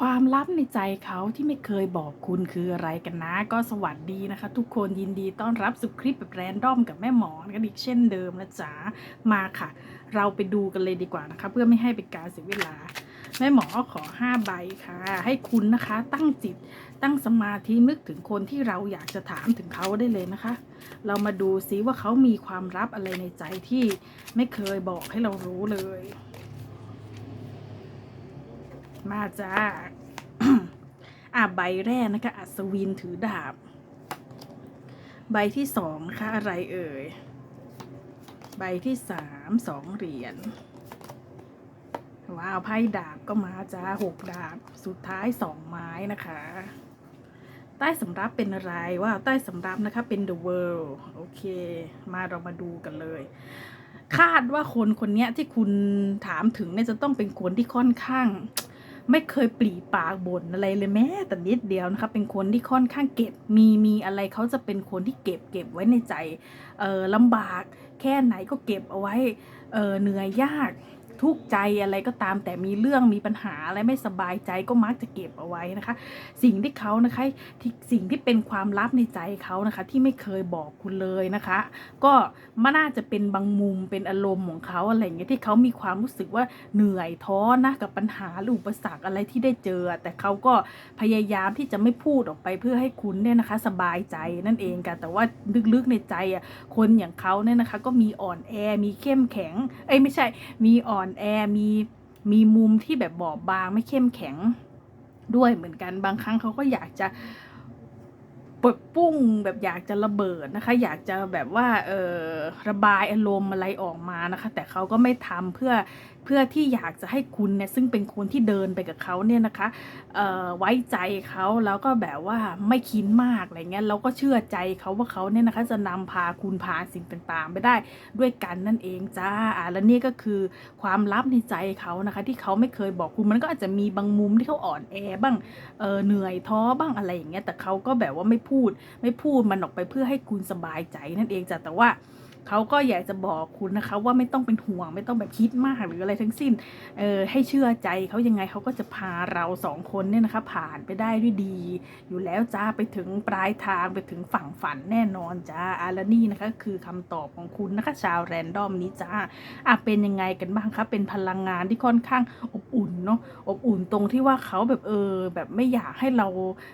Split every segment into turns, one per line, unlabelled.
ความลับในใจเขาที่ไม่เคยบอกคุณคืออะไรกันนะ ก็สวัสดีนะคะ ทุกคนยินดีต้อนรับสู่คลิปแบบแรนดอมกับแม่หมอกันอีกเช่นเดิมนะจ๊ะมาค่ะ เราไปดูกันเลยดีกว่านะคะ เพื่อไม่ให้เป็นการเสียเวลา แม่หมอขอ 5 ใบค่ะ ให้คุณนะคะ ตั้งจิตตั้งสมาธินึกถึงคนที่เราอยากจะถามถึงเขาได้เลยนะคะ เรามาดูซิว่าเขามีความลับอะไรในใจที่ไม่เคยบอกให้เรารู้เลย มาจ้าอะใบแรกนะคะ อัศวินถือดาบ ใบที่สองนะคะ อะไรเอ่ย ใบที่สามสองเหรียญ ว้าวไพ่ดาบก็มาจ้าหกดาบ สุดท้ายสองไม้นะคะ ใต้สำรับเป็นอะไรว่าใต้สำรับนะคะ เป็น the world โอเค มาเรามาดูกันเลยคาดว่าคนคนนี้ที่คุณถามถึงเนี่ยจะต้องเป็นคนที่ค่อนข้าง ไม่เคยปลีปากบ่นอะไรเลยแม้แต่นิดเดียวนะคะเป็นคนที่ค่อนข้างเก็บมีมีอะไรเขาจะเป็นคนที่เก็บเก็บไว้ในใจเออลำบากแค่ไหนก็เก็บเอาไว้เออเหนื่อยยาก ทุกข์ใจอะไรก็ตามแต่มีเรื่องมีปัญหาอะไรไม่สบายใจก็มักจะเก็บเอาไว้นะคะ สิ่งที่เขานะคะที่สิ่งที่เป็นความลับในใจเขานะคะ ที่ไม่เคยบอกคุณเลยนะคะ ก็มันน่าจะเป็นบางมุมเป็นอารมณ์ของเขาอะไรอย่างเงี้ยที่เขามีความรู้สึกว่าเหนื่อยท้อนะกับปัญหาหรืออุปสรรคอะไรที่ได้เจอ แต่เขาก็พยายามที่จะไม่พูดออกไปเพื่อให้คุณเนี่ยนะคะ สบายใจนั่นเองกันแต่ว่าลึกๆในใจอะคนอย่างเขาเนี่ยนะคะ ก็มีอ่อนแอมีเข้มแข็งเอ้ยไม่ใช่มีอ่อนแอมีมีมุมที่แบบบอบบางไม่เข้มแข็งด้วยเหมือนกันบางครั้งเขาก็อยากจะ ปดปุ้งแบบอยากจะระเบิดนะคะ อยากจะแบบว่าเออระบายอารมณ์อะไรออกมานะคะ แต่เขาก็ไม่ทำเพื่อเพื่อที่อยากจะให้คุณเนี่ยซึ่งเป็นคนที่เดินไปกับเขาเนี่ยนะคะเออไว้ใจเขาแล้วก็แบบว่าไม่คิดมากอะไรเงี้ยเราก็เชื่อใจเขาว่าเขาเนี่ยนะคะ จะนำพาคุณผ่าสิ่งต่างๆ ไปได้ด้วยกันนั่นเองจ้าอ่าและนี่ก็คือความลับในใจเขานะคะ ที่เขาไม่เคยบอกคุณมันก็อาจจะมีบางมุมที่เขาอ่อนแอบ้างเออเหนื่อยท้อบ้างอะไรอย่างเงี้ยแต่เขาก็แบบว่าไม่พูดไม่พูดมันออกไปเพื่อให้คุณสบายใจนั่นเองจ้ะแต่ว่า เขาก็อยากจะบอกคุณนะคะว่าไม่ต้องเป็นห่วง ไม่ต้องแบบคิดมากหรืออะไรทั้งสิ้นเออให้เชื่อใจเขายังไงเขาก็จะพาเราสองคนเนี่ยนะคะ ผ่านไปได้ด้วยดี อยู่แล้วจ้าไปถึงปลายทางไปถึงฝั่งฝันแน่นอนจ้าอาและนี่นะคะ คือคำตอบของคุณนะคะ ชาวแรนดอมนี้จ้าอะเป็นยังไงกันบ้างคะเป็นพลังงานที่ค่อนข้างอบอุ่นเนาะอบอุ่นตรงที่ว่าเขาแบบเออ แบบไม่อยากให้เรา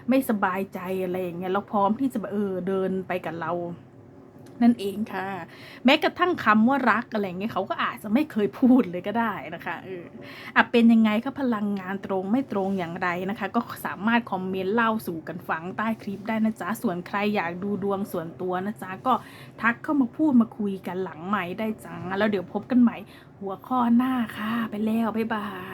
ไม่สบายใจอะไรอย่างเงี้ยแล้วพร้อมที่จะแบบเออเดินไปกับเรา นั่นเองค่ะ แม้กระทั่งคำว่ารักอะไรเงี้ยเขาก็อาจจะไม่เคยพูดเลยก็ได้นะคะเอออะเป็นยังไงคะพลังงานตรงไม่ตรงอย่างไรนะคะ ก็สามารถคอมเมนต์เล่าสู่กันฟังใต้คลิปได้นะจ๊ะส่วนใครอยากดูดวงส่วนตัวนะจ๊ะก็ทักเข้ามาพูดมาคุยกันหลังใหม่ได้จ้าแล้วเดี๋ยวพบกันใหม่ หัวข้อหน้าค่ะ ไปแล้วบ๊ายบาย